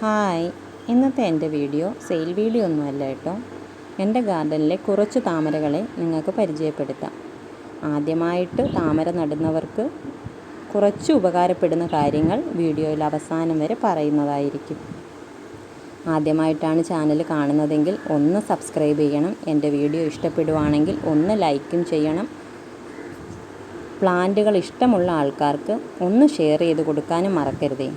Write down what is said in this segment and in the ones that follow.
Hi. ഇന്നത്തെ എന്റെ video sale video ഒന്നുമല്ല കേട്ടോ. എന്റെ ഗാർഡനിലെ കുറച്ച് താമരകളെ നിങ്ങൾക്ക് പരിചയപ്പെടുത്താം. ആദ്യമായിട്ട് താമര നടുന്നവർക്ക് കുറച്ച് ഉപകാരപ്പെടുന്ന കാര്യങ്ങൾ വീഡിയോയിൽ അവസാനം വരെ പറയുന്നതായിരിക്കും. ആദ്യമായിട്ടാണ് ചാനൽ കാണുന്നതെങ്കിൽ ഒന്ന് സബ്സ്ക്രൈബ് ചെയ്യണം. എന്റെ വീഡിയോ ഇഷ്ടപ്പെടുവാണെങ്കിൽ ഒന്ന് ലൈക്കും ചെയ്യണം. പ്ലാന്റുകൾ ഇഷ്ടമുള്ള ആൾക്കാർക്ക് ഒന്ന് ഷെയർ ചെയ്ത് കൊടുക്കാനും മറക്കരുതേ.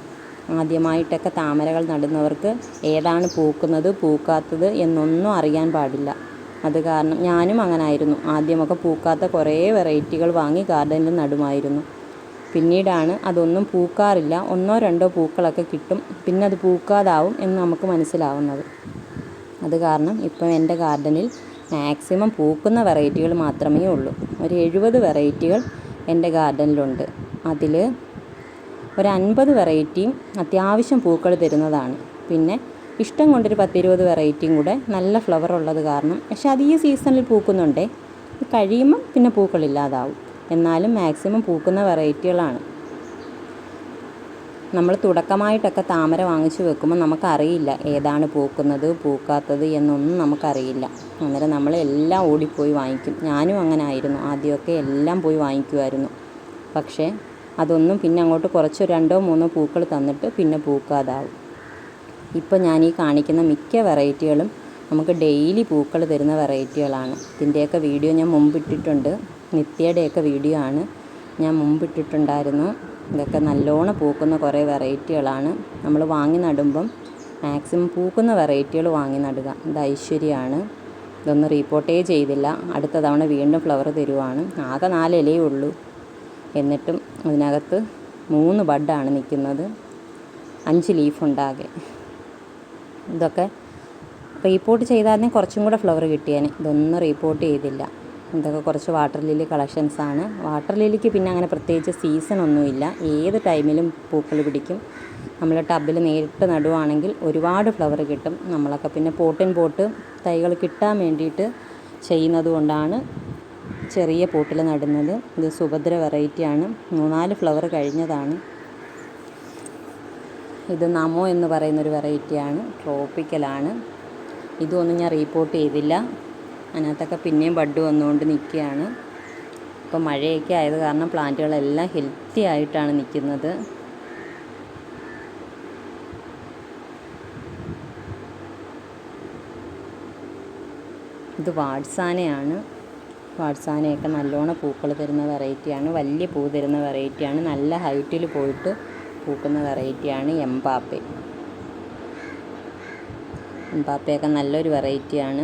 ആദ്യമായിട്ടൊക്കെ താമരകൾ നടുന്നവർക്ക് ഏതാണ് പൂക്കുന്നത് പൂക്കാത്തത് എന്നൊന്നും അറിയാൻ പാടില്ല. അത് കാരണം ഞാനും അങ്ങനെ ആയിരുന്നു ആദ്യമൊക്കെ പൂക്കാത്ത കുറേ വെറൈറ്റികൾ വാങ്ങി ഗാർഡനിൽ നടുമായിരുന്നു. പിന്നീടാണ് അതൊന്നും പൂക്കാറില്ല. ഒന്നോ രണ്ടോ പൂക്കളൊക്കെ കിട്ടും. പിന്നെ അത് പൂക്കാതാവും എന്ന് നമുക്ക് മനസ്സിലാവുന്നത്. അത് കാരണം ഇപ്പം എന്റെ ഗാർഡനിൽ മാക്സിമം പൂക്കുന്ന വെറൈറ്റികൾ മാത്രമേ ഉള്ളൂ. ഒരു എഴുപത് വെറൈറ്റികൾ എന്റെ ഗാർഡനിലുണ്ട്. അതിൽ ഒരു അൻപത് വെറൈറ്റിയും അത്യാവശ്യം പൂക്കൾ തരുന്നതാണ്. പിന്നെ ഇഷ്ടം കൊണ്ടൊരു പത്തിരുപത് വെറൈറ്റിയും കൂടെ നല്ല ഫ്ലവർ ഉള്ളത് കാരണം പക്ഷേ അത് ഈ സീസണിൽ പൂക്കുന്നുണ്ടേ കഴിയുമ്പം പിന്നെ പൂക്കളില്ലാതാവും എന്നാലും മാക്സിമം പൂക്കുന്ന വെറൈറ്റികളാണ്. നമ്മൾ തുടക്കമായിട്ടൊക്കെ താമര വാങ്ങിച്ചു വെക്കുമ്പോൾ നമുക്കറിയില്ല ഏതാണ് പൂക്കുന്നത് പൂക്കാത്തത് എന്നൊന്നും നമുക്കറിയില്ല. അന്നേരം നമ്മൾ എല്ലാം ഓടിപ്പോയി വാങ്ങിക്കും. ഞാനും അങ്ങനെ ആയിരുന്നു. ആദ്യമൊക്കെ എല്ലാം പോയി വാങ്ങിക്കുമായിരുന്നു. പക്ഷേ അതൊന്നും പിന്നെ അങ്ങോട്ട് കുറച്ച് രണ്ടോ മൂന്നോ പൂക്കൾ തന്നിട്ട് പിന്നെ പൂക്കാതാവും. ഇപ്പോൾ ഞാൻ ഈ കാണിക്കുന്ന മിക്ക വെറൈറ്റികളും നമുക്ക് ഡെയിലി പൂക്കൾ തരുന്ന വെറൈറ്റികളാണ്. ഇതിന്റെയൊക്കെ വീഡിയോ ഞാൻ മുമ്പിട്ടിട്ടുണ്ട് നിത്യയുടെയൊക്കെ വീഡിയോ ആണ്. ഞാൻ മുമ്പിട്ടിട്ടുണ്ടായിരുന്നു ഇതൊക്കെ നല്ലോണം പൂക്കുന്ന കുറേ വെറൈറ്റികളാണ്. നമ്മൾ വാങ്ങി നടുമ്പം മാക്സിമം പൂക്കുന്ന വെറൈറ്റികൾ വാങ്ങി നടുക. ഇത് ഐശ്വര്യമാണ് ഇതൊന്നും റീപ്പോർട്ടേ ചെയ്തില്ല. അടുത്ത തവണ വീണ്ടും ഫ്ലവർ തരുവാണ്. ആകെ നാല് ഇലയേ ഉള്ളൂ. എന്നിട്ടും അതിനകത്ത് മൂന്ന് ബഡാണ് നിൽക്കുന്നത്. അഞ്ച് ലീഫുണ്ടാകെ. ഇതൊക്കെ റീപ്പോർട്ട് ചെയ്താൽ കുറച്ചും കൂടെ ഫ്ലവർ കിട്ടിയേനെ. ഇതൊന്നും റീപ്പോർട്ട് ചെയ്തില്ല. ഇതൊക്കെ കുറച്ച് വാട്ടർ ലില്ലി കളക്ഷൻസാണ് വാട്ടർ ലില്ലിക്ക് പിന്നെ അങ്ങനെ പ്രത്യേകിച്ച് സീസൺ ഒന്നുമില്ല. ഏത് ടൈമിലും പൂക്കൾ പിടിക്കും. നമ്മൾ ടബിൽ നേരിട്ട് നടുവാണെങ്കിൽ ഒരുപാട് ഫ്ലവർ കിട്ടും. നമ്മളൊക്കെ പിന്നെ പോട്ടിൻ പോട്ട് തൈകൾ കിട്ടാൻ വേണ്ടിയിട്ട് ചെയ്യുന്നത് കൊണ്ടാണ് ചെറിയ പോട്ടിൽ നടുന്നത്. ഇത് സുഭദ്ര വെറൈറ്റിയാണ് മൂന്നാൽ ഫ്ലവർ കഴിഞ്ഞതാണ്. ഇത് നമോ എന്ന് പറയുന്നൊരു വെറൈറ്റിയാണ് ട്രോപ്പിക്കലാണ് ഇതൊന്നും ഞാൻ റീപ്പോർട്ട് ചെയ്തില്ല. അതിനകത്തൊക്കെ പിന്നെയും ബഡ് വന്നുകൊണ്ട് നിൽക്കുകയാണ്. ഇപ്പോൾ മഴയൊക്കെ ആയത് കാരണം പ്ലാന്റുകളെല്ലാം ഹെൽത്തി ആയിട്ടാണ് നിൽക്കുന്നത്. ഇത് വാട്സാനയാണ്. വാട്സാനയൊക്കെ നല്ലോണം പൂക്കൾ തരുന്ന വെറൈറ്റിയാണ് വലിയ പൂ തരുന്ന വെറൈറ്റിയാണ് നല്ല ഹൈറ്റിൽ പോയിട്ട് പൂക്കുന്ന വെറൈറ്റിയാണ് എംപാപ്പെ എംപാപ്പയൊക്കെ നല്ലൊരു വെറൈറ്റിയാണ്.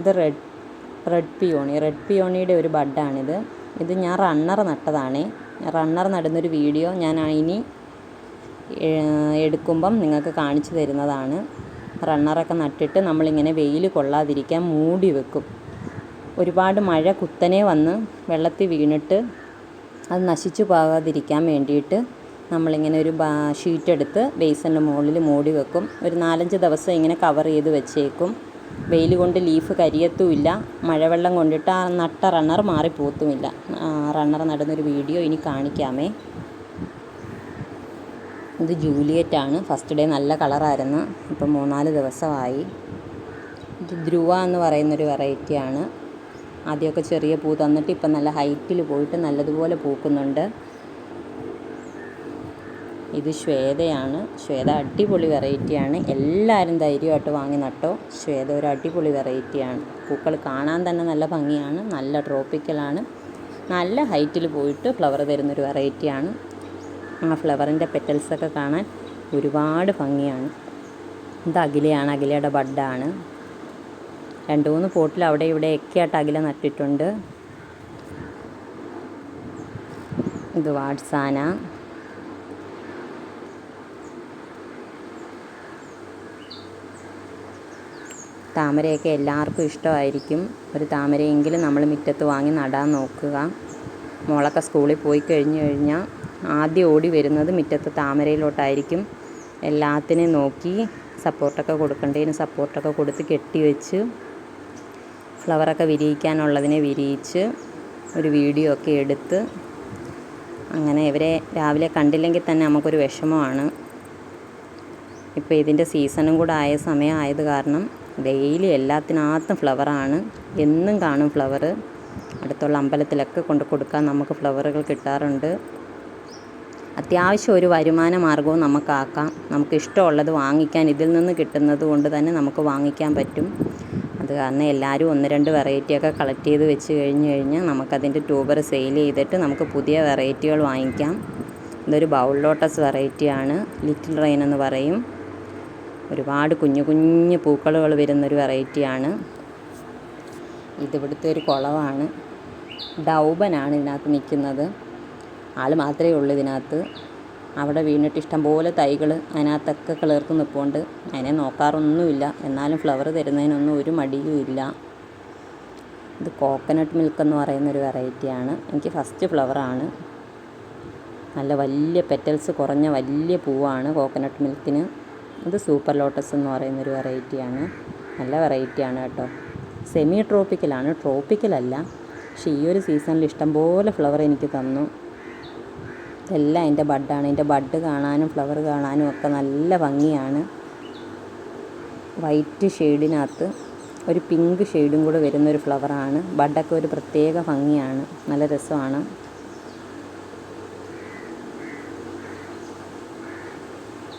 ഇത് റെഡ് റെഡ് പിയോണി. റെഡ് പിയോണിയുടെ ഒരു ബഡാണിത്. ഇത് ഞാൻ റണ്ണർ നട്ടതാണ്. റണ്ണർ നടുന്നൊരു വീഡിയോ ഞാൻ ഇനി എടുക്കുമ്പം നിങ്ങൾക്ക് കാണിച്ചു തരുന്നതാണ്. റണ്ണറൊക്കെ നട്ടിട്ട് നമ്മളിങ്ങനെ വെയിൽ കൊള്ളാതിരിക്കാൻ മൂടി വെക്കും. ഒരുപാട് മഴ കുത്തനെ വന്ന് വെള്ളത്തിൽ വീണിട്ട് അത് നശിച്ചു പോകാതിരിക്കാൻ വേണ്ടിയിട്ട് നമ്മളിങ്ങനെ ഒരു ഷീറ്റ് എടുത്ത് ബേസിന്റെ മുകളിൽ മൂടി വെക്കും. ഒരു നാലഞ്ച് ദിവസം ഇങ്ങനെ കവർ ചെയ്ത് വെച്ചേക്കും. വെയിൽ കൊണ്ട് ലീഫ് കരിയത്തുമില്ല. മഴവെള്ളം കൊണ്ടിട്ട് ആ നട്ട റണ്ണർ മാറിപ്പോത്തുമില്ല. റണ്ണർ നടുന്നൊരു വീഡിയോ ഇനി കാണിക്കാമേ. ഇത് ജൂലിയറ്റ് ആണ് ഫസ്റ്റ് ഡേ നല്ല കളറായിരുന്നു. ഇപ്പം മൂന്നാൽ ദിവസമായി. ഇത് ധ്രുവ എന്ന് പറയുന്നൊരു വെറൈറ്റിയാണ് ആദ്യമൊക്കെ ചെറിയ പൂ തന്നിട്ട് ഇപ്പം നല്ല ഹൈറ്റിൽ പോയിട്ട് നല്ലതുപോലെ പൂക്കുന്നുണ്ട്. ഇത് ശ്വേതയാണ്. ശ്വേത അടിപൊളി വെറൈറ്റിയാണ് എല്ലാവരും ധൈര്യമായിട്ട് വാങ്ങി നട്ടോ. ശ്വേത ഒരു അടിപൊളി വെറൈറ്റിയാണ് പൂക്കൾ കാണാൻ തന്നെ നല്ല ഭംഗിയാണ്. നല്ല ട്രോപ്പിക്കലാണ് നല്ല ഹൈറ്റിൽ പോയിട്ട് ഫ്ലവർ തരുന്നൊരു വെറൈറ്റിയാണ് ആ ഫ്ലവറിന്റെ പെറ്റൽസൊക്കെ കാണാൻ ഒരുപാട് ഭംഗിയാണ്. ഇത് അഖിലയാണ് അഖിലയുടെ ബഡാണ്. രണ്ട് മൂന്ന് പോട്ടിൽ അവിടെ ഇവിടെ ഒക്കെ ആയിട്ട് അഖില നട്ടിട്ടുണ്ട്. ഇത് വാട്സാന. താമരയൊക്കെ എല്ലാവർക്കും ഇഷ്ടമായിരിക്കും. ഒരു താമരയെങ്കിലും നമ്മൾ മുറ്റത്ത് വാങ്ങി നടാൻ നോക്കുക. മോളൊക്കെ സ്കൂളിൽ പോയി കഴിഞ്ഞു കഴിഞ്ഞാൽ ആദ്യം ഓടി വരുന്നത് മുറ്റത്ത് താമരയിലോട്ടായിരിക്കും. എല്ലാത്തിനെയും നോക്കി സപ്പോർട്ടൊക്കെ കൊടുക്കേണ്ടതിന് സപ്പോർട്ടൊക്കെ കൊടുത്ത് കെട്ടി വെച്ച് ഫ്ലവറൊക്കെ വിരിയിക്കാനുള്ളതിനെ വിരിയിച്ച് ഒരു വീഡിയോ ഒക്കെ എടുത്ത് അങ്ങനെ ഇവരെ രാവിലെ കണ്ടില്ലെങ്കിൽ തന്നെ നമുക്കൊരു വിഷമമാണ്. ഇപ്പോൾ ഇതിന്റെ സീസണും കൂടെ ആയ സമയമായത് കാരണം ഡെയിലി എല്ലാത്തിനകത്തും ഫ്ലവറാണ്. എന്നും കാണും ഫ്ലവർ അടുത്തുള്ള അമ്പലത്തിലൊക്കെ കൊണ്ട് കൊടുക്കാൻ നമുക്ക് ഫ്ലവറുകൾ കിട്ടാറുണ്ട്. അത്യാവശ്യം ഒരു വരുമാന മാർഗവും നമുക്കാക്കാം. നമുക്ക് ഇഷ്ടമുള്ളത് വാങ്ങിക്കാൻ ഇതിൽ നിന്ന് കിട്ടുന്നത് കൊണ്ട് തന്നെ നമുക്ക് വാങ്ങിക്കാൻ പറ്റും. അത് കാരണം എല്ലാവരും ഒന്ന് രണ്ട് വെറൈറ്റിയൊക്കെ കളക്ട് ചെയ്ത് വെച്ച് കഴിഞ്ഞ് കഴിഞ്ഞാൽ നമുക്കതിന്റെ ട്യൂബർ സെയിൽ ചെയ്തിട്ട് നമുക്ക് പുതിയ വെറൈറ്റികൾ വാങ്ങിക്കാം. ഇതൊരു ബൗൾ ലോട്ടസ് വെറൈറ്റിയാണ്. ലിറ്റിൽ റെയിൻ എന്ന് പറയും. ഒരുപാട് കുഞ്ഞു കുഞ്ഞു പൂക്കളുകൾ വരുന്നൊരു വെറൈറ്റിയാണ്. ഇതിവിടുത്തെ ഒരു കുളമാണ് ഡൗബനാണ് ഇതിനകത്ത് നിൽക്കുന്നത്. ആൾ മാത്രമേ ഉള്ളൂ ഇതിനകത്ത്. അവിടെ വീണിട്ട് ഇഷ്ടംപോലെ തൈകൾ അതിനകത്തൊക്കെ കിളിർത്ത് നിൽപ്പുണ്ട് അതിനെ നോക്കാറൊന്നുമില്ല. എന്നാലും ഫ്ലവർ തരുന്നതിനൊന്നും ഒരു മടിയും ഇല്ല. ഇത് കോക്കനട്ട് മിൽക്ക് എന്ന് പറയുന്നൊരു വെറൈറ്റിയാണ് എനിക്ക് ഫസ്റ്റ് ഫ്ലവറാണ് നല്ല വലിയ പെറ്റൽസ് കുറഞ്ഞ വലിയ പൂവാണ് കോക്കനട്ട് മിൽക്കിന് ഇത് സൂപ്പർ ലോട്ടസ് എന്ന് പറയുന്നൊരു വെറൈറ്റിയാണ് നല്ല വെറൈറ്റിയാണ് കേട്ടോ. സെമി ട്രോപ്പിക്കലാണ് ട്രോപ്പിക്കലല്ല പക്ഷേ ഈ ഒരു സീസണിൽ ഇഷ്ടംപോലെ ഫ്ലവർ എനിക്ക് തന്നു. ഇതെല്ലാം അതിന്റെ ബഡാണ്. അതിന്റെ ബഡ് കാണാനും ഫ്ലവർ കാണാനും ഒക്കെ നല്ല ഭംഗിയാണ്. വൈറ്റ് ഷെയ്ഡിനകത്ത് ഒരു പിങ്ക് ഷെയ്ഡും കൂടെ വരുന്നൊരു ഫ്ലവറാണ്. ബഡൊക്കെ ഒരു പ്രത്യേക ഭംഗിയാണ്. നല്ല രസമാണ്.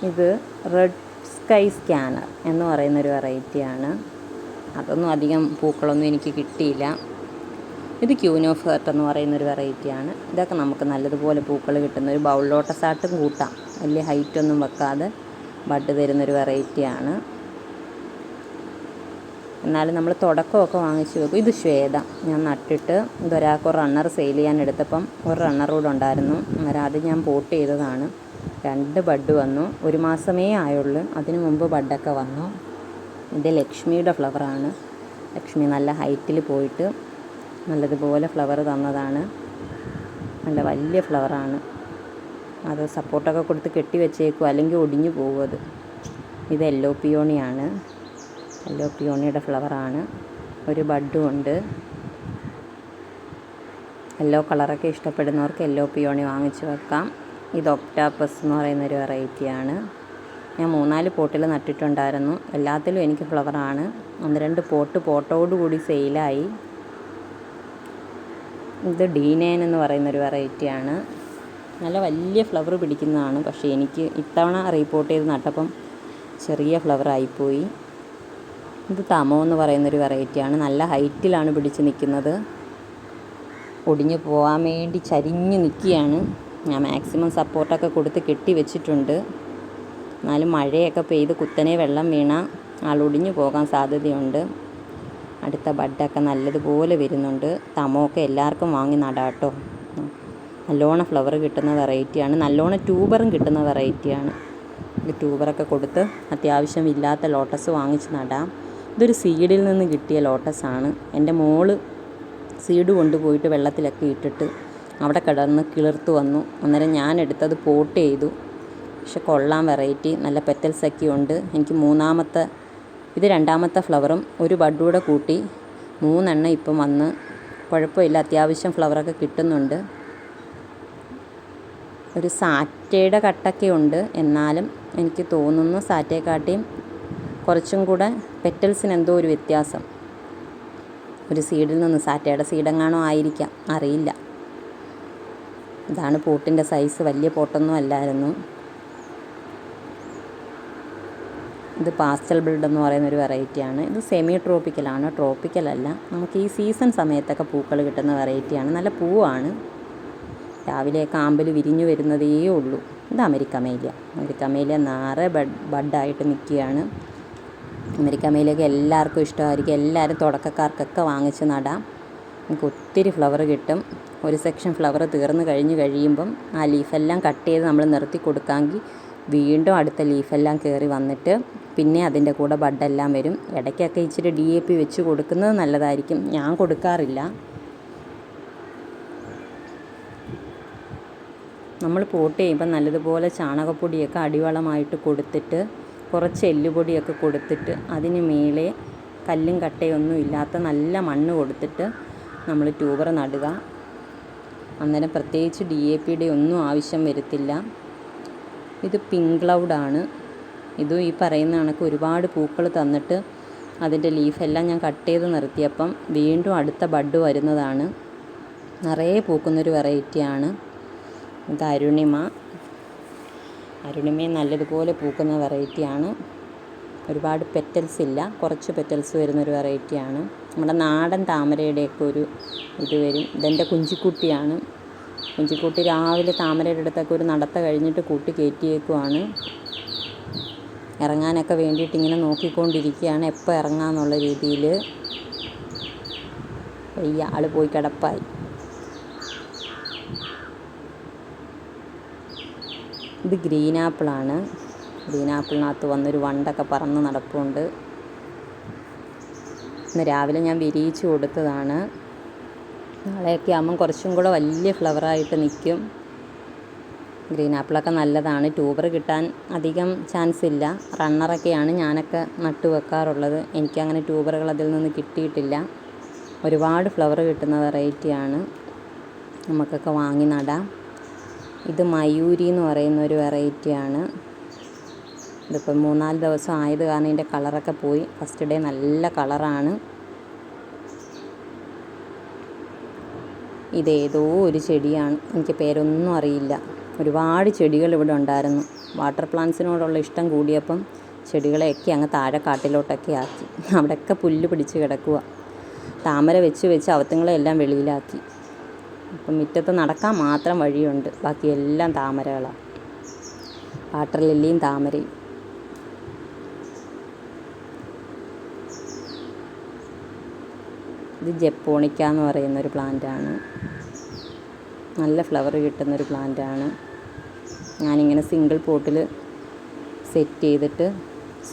ഇത് റെഡ് സ്കൈ സ്കാനർ എന്ന് പറയുന്നൊരു വെറൈറ്റിയാണ്. അതൊന്നും അധികം പൂക്കളൊന്നും എനിക്ക് കിട്ടിയില്ല. ഇത് ക്യൂനോഫ് ഹേർട്ട് എന്ന് പറയുന്നൊരു വെറൈറ്റിയാണ് ഇതൊക്കെ നമുക്ക് നല്ലതുപോലെ പൂക്കൾ കിട്ടുന്ന ഒരു ബൗൾ സാട്ടും കൂട്ടാം. വലിയ ഹൈറ്റ് ഒന്നും വെക്കാതെ ബഡ് തരുന്നൊരു വെറൈറ്റിയാണ് എന്നാലും നമ്മൾ തുടക്കമൊക്കെ വാങ്ങിച്ച് വെക്കും. ഇത് ശ്വേത. ഞാൻ നട്ടിട്ട് ഇതൊരാൾക്ക് ഒരു റണ്ണർ സെയിൽ ചെയ്യാൻ എടുത്തപ്പം ഒരു റണ്ണർ കൂടെ ഉണ്ടായിരുന്നു. അന്നേരം അത് ഞാൻ പോട്ട് ചെയ്തതാണ്. രണ്ട് ബഡ് വന്നു. ഒരു മാസമേ ആയുള്ളൂ. അതിനു മുമ്പ് ബഡൊക്കെ വന്നു. ഇത് ലക്ഷ്മിയുടെ ഫ്ലവറാണ് ലക്ഷ്മി നല്ല ഹൈറ്റിൽ പോയിട്ട് നല്ലതുപോലെ ഫ്ലവർ തന്നതാണ്. നല്ല വലിയ ഫ്ലവറാണ് അത് സപ്പോർട്ടൊക്കെ കൊടുത്ത് കെട്ടി വെച്ചേക്കും. അല്ലെങ്കിൽ ഒടിഞ്ഞു പോകും അത്. ഇത് യെല്ലോ പിയോണിയാണ് യെല്ലോ പിയോണിയുടെ ഫ്ലവറാണ് ഒരു ബഡും ഉണ്ട്. യെല്ലോ കളറൊക്കെ ഇഷ്ടപ്പെടുന്നവർക്ക് യെല്ലോ പിയോണി വാങ്ങിച്ച് വെക്കാം. ഇത് ഒക്ടാപ്പസ് എന്ന് പറയുന്നൊരു വെറൈറ്റിയാണ് ഞാൻ മൂന്നാൽ പോട്ടിൽ നട്ടിട്ടുണ്ടായിരുന്നു. എല്ലാത്തിലും എനിക്ക് ഫ്ലവറാണ് ഒന്ന് രണ്ട് പോട്ട് പോട്ടോടുകൂടി സെയിലായി ഇത് ഡീനേൻ എന്ന് പറയുന്ന പറയുന്നൊരു വെറൈറ്റിയാണ്. നല്ല വലിയ ഫ്ലവർ പിടിക്കുന്നതാണ്. പക്ഷേ എനിക്ക് ഇത്തവണ റിപ്പോർട്ട് ചെയ്ത് നട്ടപ്പം ചെറിയ ഫ്ലവർ ആയിപ്പോയി. ഇത് തമോ എന്ന് പറയുന്നൊരു വെറൈറ്റിയാണ്. നല്ല ഹൈറ്റിലാണ് പിടിച്ച് നിൽക്കുന്നത്. ഒടിഞ്ഞു പോകാൻ വേണ്ടി ചരിഞ്ഞ് നിൽക്കുകയാണ്. ഞാൻ മാക്സിമം സപ്പോർട്ടൊക്കെ കൊടുത്ത് കെട്ടി വെച്ചിട്ടുണ്ട്. എന്നാലും മഴയൊക്കെ പെയ്ത് കുത്തനെ വെള്ളം വീണാൽ ആളൊടിഞ്ഞു പോകാൻ സാധ്യതയുണ്ട്. അടുത്ത ബഡൊക്കെ നല്ലതുപോലെ വരുന്നുണ്ട്. തമോക്കെ എല്ലാവർക്കും വാങ്ങി നടാട്ടോ. നല്ലോണം ഫ്ലവർ കിട്ടുന്ന വെറൈറ്റിയാണ് നല്ലോണം ട്യൂബറും കിട്ടുന്ന വെറൈറ്റിയാണ് ട്യൂബറൊക്കെ കൊടുത്ത് അത്യാവശ്യം ഇല്ലാത്ത ലോട്ടസ് വാങ്ങിച്ച് നടാം. ഇതൊരു സീഡിൽ നിന്ന് കിട്ടിയ ലോട്ടസാണ് എന്റെ മോൾ സീഡ് കൊണ്ടുപോയിട്ട് വെള്ളത്തിലൊക്കെ ഇട്ടിട്ട് അവിടെ കിടന്ന് കിളിർത്ത് വന്നു. അന്നേരം ഞാൻ എടുത്തത് പോട്ട് ചെയ്തു. പക്ഷെ കൊള്ളാം വെറൈറ്റി നല്ല പെറ്റൽസൊക്കെ ഉണ്ട്. എനിക്ക് മൂന്നാമത്തെ ഇത് രണ്ടാമത്തെ ഫ്ലവറും ഒരു ബഡൂടെ കൂട്ടി മൂന്നെണ്ണം ഇപ്പം വന്ന് കുഴപ്പമില്ല അത്യാവശ്യം ഫ്ലവറൊക്കെ കിട്ടുന്നുണ്ട്. ഒരു സാറ്റയുടെ കട്ടൊക്കെ ഉണ്ട് എന്നാലും എനിക്ക് തോന്നുന്നു സാറ്റയെക്കാട്ടിയും കുറച്ചും കൂടെ പെറ്റൽസിന് എന്തോ ഒരു വ്യത്യാസം. ഒരു സീഡിൽ നിന്ന് സാറ്റയുടെ സീഡെങ്ങാണോ ആയിരിക്കാം അറിയില്ല. ഇതാണ് പോട്ടിന്റെ സൈസ് വലിയ പോട്ടൊന്നും അല്ലായിരുന്നു. ഇത് പാസ്റ്റൽ ബിൽഡ് എന്ന് പറയുന്ന ഒരു വെറൈറ്റിയാണ്. ഇത് സെമി ട്രോപ്പിക്കലാണ് ട്രോപ്പിക്കലല്ല. നമുക്ക് ഈ സീസൺ സമയത്തൊക്കെ പൂക്കൾ കിട്ടുന്ന വെറൈറ്റിയാണ്. നല്ല പൂവാണ്. രാവിലെ കാമ്പിൽ വിരിഞ്ഞു വരുന്നതേ ഉള്ളൂ. ഇത് അമേരിക്കമേലിയ. അമേരിക്കമേലിയ നാറെ ബഡ് ബഡായിട്ട് നിൽക്കുകയാണ്. അമേരിക്കമേലിയൊക്കെ എല്ലാവർക്കും ഇഷ്ടമായിരിക്കും. എല്ലാവരും തുടക്കക്കാർക്കൊക്കെ വാങ്ങിച്ച് നടാം. നമുക്ക് ഒത്തിരി ഫ്ലവർ കിട്ടും. ഒരു സെക്ഷൻ ഫ്ലവർ തീർന്നു കഴിഞ്ഞ് കഴിയുമ്പം ആ ലീഫെല്ലാം കട്ട് ചെയ്ത് നമ്മൾ നിർത്തി കൊടുക്കാമെങ്കിൽ വീണ്ടും അടുത്ത ലീഫെല്ലാം കയറി വന്നിട്ട് പിന്നെ അതിന്റെ കൂടെ ബഡെല്ലാം വരും. ഇടയ്ക്കൊക്കെ ഇച്ചിരി ഡി എ പി വെച്ച് കൊടുക്കുന്നത് നല്ലതായിരിക്കും. ഞാൻ കൊടുക്കാറില്ല. നമ്മൾ പോട്ട് ചെയ്യുമ്പോൾ നല്ലതുപോലെ ചാണകപ്പൊടിയൊക്കെ അടിവളമായിട്ട് കൊടുത്തിട്ട് കുറച്ച് എല്ലുപൊടിയൊക്കെ കൊടുത്തിട്ട് അതിന് മേലെ കല്ലും കട്ടയൊന്നും ഇല്ലാത്ത നല്ല മണ്ണ് കൊടുത്തിട്ട് നമ്മൾ ട്യൂബർ നടുക. അന്നേരം പ്രത്യേകിച്ച് ഡി എ പിയുടെ ഒന്നും ആവശ്യം വരത്തില്ല. ഇത് പിങ്ക് ക്ലൗഡാണ് ഇതും ഈ പറയുന്ന കണക്ക് ഒരുപാട് പൂക്കൾ തന്നിട്ട് അതിന്റെ ലീഫെല്ലാം ഞാൻ കട്ട് ചെയ്ത് നിർത്തിയപ്പം വീണ്ടും അടുത്ത ബഡ് വരുന്നതാണ്. നിറയെ പൂക്കുന്നൊരു വെറൈറ്റിയാണ് ഇത് അരുണിമ. അരുണിമയും നല്ലതുപോലെ പൂക്കുന്ന വെറൈറ്റിയാണ് ഒരുപാട് പെറ്റൽസ് ഇല്ല കുറച്ച് പെറ്റൽസ് വരുന്നൊരു വെറൈറ്റിയാണ് നമ്മുടെ നാടൻ താമരയുടെയൊക്കെ ഒരു ഇത് വരും. ഇതെന്റെ കുഞ്ചിക്കുട്ടിയാണ്. കുഞ്ചിക്കുട്ടി രാവിലെ താമരയുടെ അടുത്തൊക്കെ ഒരു നടത്ത കഴിഞ്ഞിട്ട് കൂട്ടി കയറ്റിയേക്കുവാണ്. ഇറങ്ങാനൊക്കെ വേണ്ടിയിട്ട് ഇങ്ങനെ നോക്കിക്കൊണ്ടിരിക്കുകയാണ്. എപ്പോൾ ഇറങ്ങാമെന്നുള്ള രീതിയിൽ വയ്യ ആൾ പോയി കിടപ്പായി. ഇത് ഗ്രീൻ ആപ്പിളാണ്. ഗ്രീൻ ആപ്പിളിനകത്ത് വന്നൊരു വണ്ടൊക്കെ പറന്ന് നടപ്പുണ്ട്. ഇന്ന് രാവിലെ ഞാൻ വിരിയിച്ചു കൊടുത്തതാണ്. നാളെയൊക്കെ ആകുമ്പം കുറച്ചും കൂടെ വലിയ ഫ്ലവറായിട്ട് നിൽക്കും ഗ്രീൻ ആപ്പിളൊക്കെ നല്ലതാണ്. ട്യൂബർ കിട്ടാൻ അധികം ചാൻസ് ഇല്ല. റണ്ണറൊക്കെയാണ് ഞാനൊക്കെ നട്ടു വെക്കാറുള്ളത്. എനിക്കങ്ങനെ ട്യൂബറുകൾ അതിൽ നിന്ന് കിട്ടിയിട്ടില്ല. ഒരുപാട് ഫ്ലവർ കിട്ടുന്ന വെറൈറ്റിയാണ് നമുക്കൊക്കെ വാങ്ങി നടാം. ഇത് മയൂരി എന്ന് പറയുന്ന ഒരു വെറൈറ്റിയാണ് ഇതിപ്പോൾ മൂന്നാൽ ദിവസം ആയത് കാരണം ഇതിന്റെ കളറൊക്കെ പോയി. ഫസ്റ്റ് ഡേ നല്ല കളറാണ് ഇതേതോ ഒരു ചെടിയാണ്. എനിക്ക് പേരൊന്നും അറിയില്ല. ഒരുപാട് ചെടികൾ ഇവിടെ ഉണ്ടായിരുന്നു. വാട്ടർ പ്ലാന്റ്സിനോടുള്ള ഇഷ്ടം കൂടിയപ്പം ചെടികളെയൊക്കെ അങ്ങ് താഴെ കാട്ടിലോട്ടൊക്കെ ആക്കി. അവിടെയൊക്കെ പുല്ല് പിടിച്ച് കിടക്കുക താമര വെച്ച് വെച്ച് അവത്തുങ്ങളെല്ലാം വെളിയിലാക്കി. അപ്പം മുറ്റത്ത് നടക്കാൻ മാത്രം വഴിയുണ്ട്. ബാക്കി എല്ലാം താമരകളാണ് വാട്ടർ ലില്ലിയും താമരയും. ഇത് ജപ്പോണിക്ക എന്ന് പറയുന്ന ഒരു പ്ലാന്റാണ്. നല്ല ഫ്ലവർ കിട്ടുന്നൊരു പ്ലാന്റാണ്. ഞാനിങ്ങനെ സിംഗിൾ പോട്ടിൽ സെറ്റ് ചെയ്തിട്ട്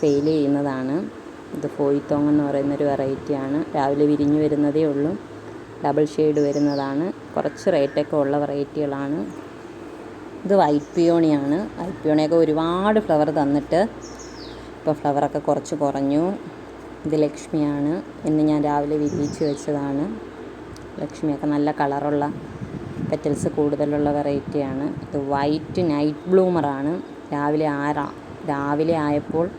സെയിൽ ചെയ്യുന്നതാണ്. ഇത് ഫോയിത്തോങ് എന്ന് പറയുന്നൊരു വെറൈറ്റിയാണ് രാവിലെ വിരിഞ്ഞു വരുന്നതേ ഉള്ളൂ. ഡബിൾ ഷെയ്ഡ് വരുന്നതാണ്. കുറച്ച് റേറ്റൊക്കെ ഉള്ള വെറൈറ്റികളാണ് ഇത് വൈറ്റ് പിയോണിയാണ് വൈറ്റ് പിയോണിയൊക്കെ ഒരുപാട് ഫ്ലവർ തന്നിട്ട് ഇപ്പോൾ ഫ്ലവറൊക്കെ കുറച്ച് കുറഞ്ഞു. ഇത് ലക്ഷ്മിയാണ് ഇന്ന് ഞാൻ രാവിലെ വിരിയിച്ച് വെച്ചതാണ്. ലക്ഷ്മിയൊക്കെ നല്ല കളറുള്ള പെറ്റൽസ് കൂടുതലുള്ള വെറൈറ്റിയാണ്. ഇത് വൈറ്റ് നൈറ്റ് ബ്ലൂമറാണ്. രാവിലെ ആറാ രാവിലെ ആയപ്പോൾ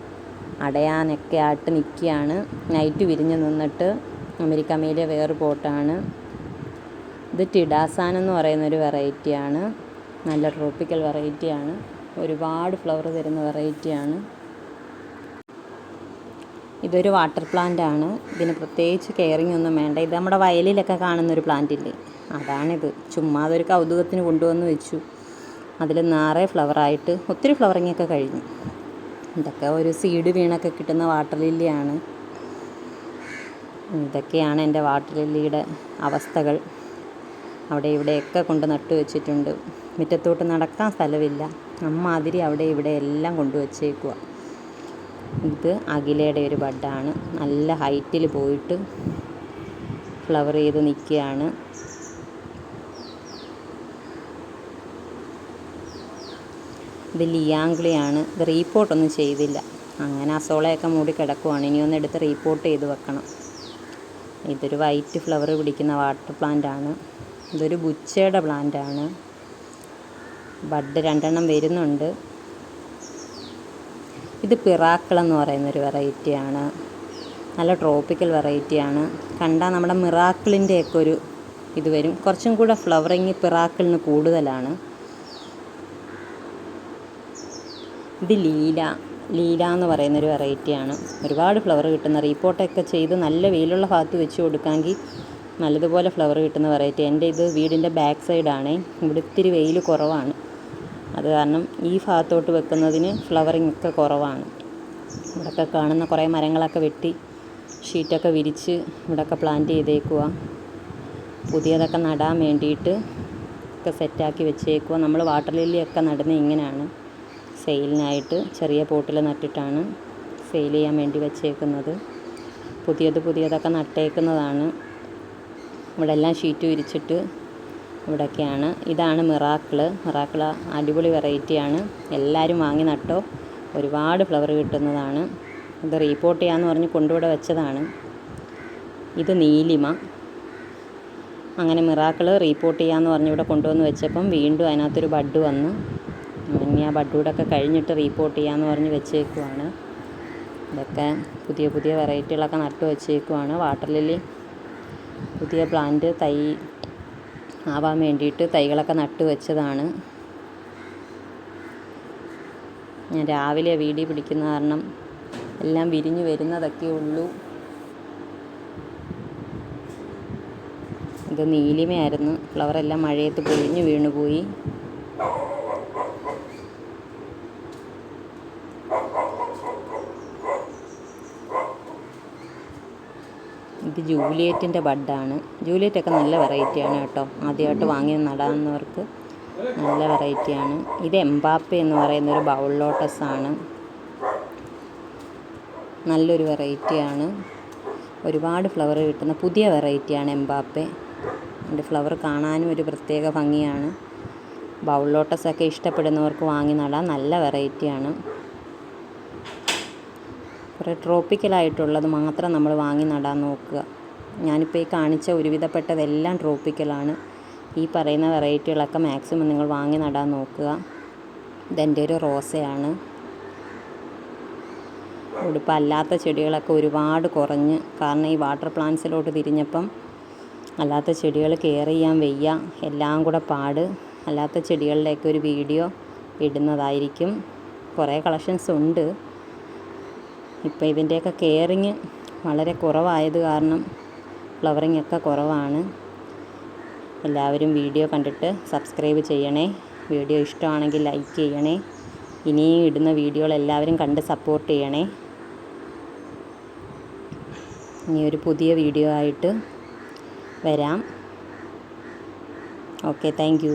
അടയാനൊക്കെ ആയിട്ട് നിൽക്കുകയാണ്. നൈറ്റ് വിരിഞ്ഞ് നിന്നിട്ട് അമേരിക്കമയിലെ വേറൊരു പോട്ടാണ് ഇത് ടിഡാസാൻ എന്ന് പറയുന്നൊരു വെറൈറ്റിയാണ്. നല്ല ട്രോപ്പിക്കൽ വെറൈറ്റിയാണ്. ഒരുപാട് ഫ്ലവർ തരുന്ന വെറൈറ്റിയാണ്. ഇതൊരു വാട്ടർ പ്ലാന്റ് ആണ്. ഇതിന് പ്രത്യേകിച്ച് കെയറിങ് ഒന്നും വേണ്ട. ഇത് നമ്മുടെ വയലിലൊക്കെ കാണുന്നൊരു പ്ലാന്റ് ഇല്ലേ? അതാണിത്. ചുമ്മാ അതൊരു കൗതുകത്തിന് കൊണ്ടുവന്ന് വെച്ചു. അതിൽ നിറയെ ഫ്ലവറായിട്ട് ഒത്തിരി ഫ്ലവറിങ് ഒക്കെ കഴിഞ്ഞു. ഇതൊക്കെ ഒരു സീഡ് വീണൊക്കെ കിട്ടുന്ന വാട്ടർ ലില്ലിയാണ് ഇതൊക്കെയാണ് എന്റെ വാട്ടർ ലില്ലിയുടെ അവസ്ഥകൾ. അവിടെ ഇവിടെയൊക്കെ കൊണ്ട് നട്ടു വെച്ചിട്ടുണ്ട്. മുറ്റത്തോട്ട് നടക്കാൻ സ്ഥലമില്ല. അമ്മാതിരി അവിടെ ഇവിടെ എല്ലാം കൊണ്ട് വച്ചേക്കുക ഇത് അഖിലയുടെ ഒരു ബഡാണ്. നല്ല ഹൈറ്റിൽ പോയിട്ട് ഫ്ലവർ ചെയ്ത് നിൽക്കുകയാണ് ഇത് ലിയാംഗ്ലിയാണ്. ഇത് റീപ്പോർട്ടൊന്നും ചെയ്തില്ല. അങ്ങനെ അസോളയൊക്കെ മൂടി കിടക്കുവാണ്. ഇനി ഒന്ന് എടുത്ത് റീപ്പോർട്ട് ചെയ്ത് വെക്കണം. ഇതൊരു വൈറ്റ് ഫ്ലവർ പിടിക്കുന്ന വാട്ടർ പ്ലാന്റ് ആണ്. ഇതൊരു ബുച്ചയുടെ പ്ലാന്റ് ആണ്. ബഡ് രണ്ടെണ്ണം വരുന്നുണ്ട്. ഇത് പിറാക്കിളെന്ന് പറയുന്നൊരു വെറൈറ്റിയാണ്. നല്ല ട്രോപ്പിക്കൽ വെറൈറ്റിയാണ്. കണ്ടാൽ നമ്മുടെ മിറാക്കിളിന്റെയൊക്കെ ഒരു ഇത് വരും. കുറച്ചും കൂടെ ഫ്ലവറിങ് പിറാക്കിളിന് കൂടുതലാണ്. ഇത് ലീല ലീല എന്ന് പറയുന്നൊരു വെറൈറ്റിയാണ്. ഒരുപാട് ഫ്ലവർ കിട്ടുന്ന റീപ്പോട്ടൊക്കെ ചെയ്ത് നല്ല വെയിലുള്ള ഭാഗത്ത് വെച്ച് കൊടുക്കാമെങ്കിൽ നല്ലതുപോലെ ഫ്ലവർ കിട്ടുന്ന വെറൈറ്റി. എന്റെ ഇത് വീടിന്റെ ബാക്ക് സൈഡാണേ. ഇവിടെ ഇത്തിരി വെയിൽ കുറവാണ്. അത് കാരണം ഈ ഭാഗത്തോട്ട് വെക്കുന്നതിന് ഫ്ലവറിങ് ഒക്കെ കുറവാണ്. ഇവിടെയൊക്കെ കാണുന്ന കുറേ മരങ്ങളൊക്കെ വെട്ടി ഷീറ്റൊക്കെ വിരിച്ച് ഇവിടെയൊക്കെ പ്ലാന്റ് ചെയ്തേക്കുക പുതിയതൊക്കെ നടാൻ വേണ്ടിയിട്ട് ഒക്കെ സെറ്റാക്കി വെച്ചേക്കുക നമ്മൾ വാട്ടർ ലില്ലിയൊക്കെ നടുന്നത് ഇങ്ങനെയാണ്. സെയിലിനായിട്ട് ചെറിയ പോട്ടിൽ നട്ടിട്ടാണ് സെയിൽ ചെയ്യാൻ വേണ്ടി വെച്ചേക്കുന്നത്. പുതിയത് പുതിയതൊക്കെ നട്ടേക്കുന്നതാണ്. ഇവിടെ എല്ലാം ഷീറ്റ് വിരിച്ചിട്ട് ഇവിടെയൊക്കെയാണ് ഇതാണ് മിറാക്കിൾ മിറാക്കിൾ അടിപൊളി വെറൈറ്റിയാണ്. എല്ലാവരും വാങ്ങി നട്ടോ. ഒരുപാട് ഫ്ലവർ കിട്ടുന്നതാണ്. ഇത് റീപ്പോർട്ട് ചെയ്യാമെന്ന് പറഞ്ഞ് കൊണ്ടുവിടെ വെച്ചതാണ്. ഇത് നീലിമ. അങ്ങനെ മിറാക്കിൾ റീപ്പോർട്ട് ചെയ്യാമെന്ന് പറഞ്ഞ് ഇവിടെ കൊണ്ടുവന്ന് വെച്ചപ്പം വീണ്ടും അതിനകത്തൊരു ബഡ് വന്നു. ഇനി ആ ബഡ്ഡൂടൊക്കെ കഴിഞ്ഞിട്ട് റീപ്പോർട്ട് ചെയ്യാമെന്ന് പറഞ്ഞ് വെച്ചേക്കുവാണ്. ഇതൊക്കെ പുതിയ പുതിയ വെറൈറ്റികളൊക്കെ നട്ടു വെച്ചേക്കുവാണ്. വാട്ടർ ലില്ലി പുതിയ പ്ലാന്റ് തൈ ആവാൻ വേണ്ടിയിട്ട് തൈകളൊക്കെ നട്ടു വെച്ചതാണ്. ഞാൻ രാവിലെ വീടി പിടിക്കുന്ന കാരണം എല്ലാം വിരിഞ്ഞു വരുന്നതൊക്കെ ഉള്ളൂ. ഇത് നീലിമയായിരുന്നു. ഫ്ലവറെല്ലാം മഴയത്ത് പൊഴിഞ്ഞു വീണുപോയി. ഇത് ജൂലിയറ്റിന്റെ ബഡാണ്. ജൂലിയറ്റൊക്കെ നല്ല വെറൈറ്റിയാണ് കേട്ടോ. ആദ്യമായിട്ട് വാങ്ങി നടാവുന്നവർക്ക് നല്ല വെറൈറ്റിയാണ്. ഇത് എംബാപ്പെ എന്ന് പറയുന്ന ഒരു ബൗൾ ലോട്ടസ് ആണ് നല്ലൊരു വെറൈറ്റിയാണ്. ഒരുപാട് ഫ്ലവർ കിട്ടുന്ന പുതിയ വെറൈറ്റിയാണ് എംബാപ്പെ. അതിന്റെ ഫ്ലവർ കാണാനും ഒരു പ്രത്യേക ഭംഗിയാണ്. ബൗൾ ലോട്ടസൊക്കെ ഇഷ്ടപ്പെടുന്നവർക്ക് വാങ്ങി നടാൻ നല്ല വെറൈറ്റിയാണ്. കുറേ ട്രോപ്പിക്കലായിട്ടുള്ളത് മാത്രം നമ്മൾ വാങ്ങി നടാൻ നോക്കുക. ഞാനിപ്പോൾ ഈ കാണിച്ച ഒരുവിധപ്പെട്ടതെല്ലാം ട്രോപ്പിക്കലാണ്. ഈ പറയുന്ന വെറൈറ്റികളൊക്കെ മാക്സിമം നിങ്ങൾ വാങ്ങി നടാൻ നോക്കുക. ഇതെന്റെ ഒരു റോസയാണ്. ഉടുപ്പ് അല്ലാത്ത ചെടികളൊക്കെ ഒരുപാട് കുറഞ്ഞ് കാരണം ഈ വാട്ടർ പ്ലാന്റ്സിലോട്ട് തിരിഞ്ഞപ്പം അല്ലാത്ത ചെടികൾ കെയർ ചെയ്യാൻ വയ്യ എല്ലാം കൂടെ പാട്. അല്ലാത്ത ചെടികളുടെയൊക്കെ ഒരു വീഡിയോ ഇടുന്നതായിരിക്കും. കുറേ കളക്ഷൻസ് ഉണ്ട്. ഇപ്പോൾ ഇതിന്റെയൊക്കെ കെയറിങ് വളരെ കുറവായത് കാരണം ഫ്ലവറിങ് ഒക്കെ കുറവാണ്. എല്ലാവരും വീഡിയോ കണ്ടിട്ട് സബ്സ്ക്രൈബ് ചെയ്യണേ. വീഡിയോ ഇഷ്ടമാണെങ്കിൽ ലൈക്ക് ചെയ്യണേ. ഇനിയും ഇടുന്ന വീഡിയോകൾ എല്ലാവരും കണ്ട് സപ്പോർട്ട് ചെയ്യണേ. ഇനി ഒരു പുതിയ വീഡിയോ ആയിട്ട് വരാം. Okay thank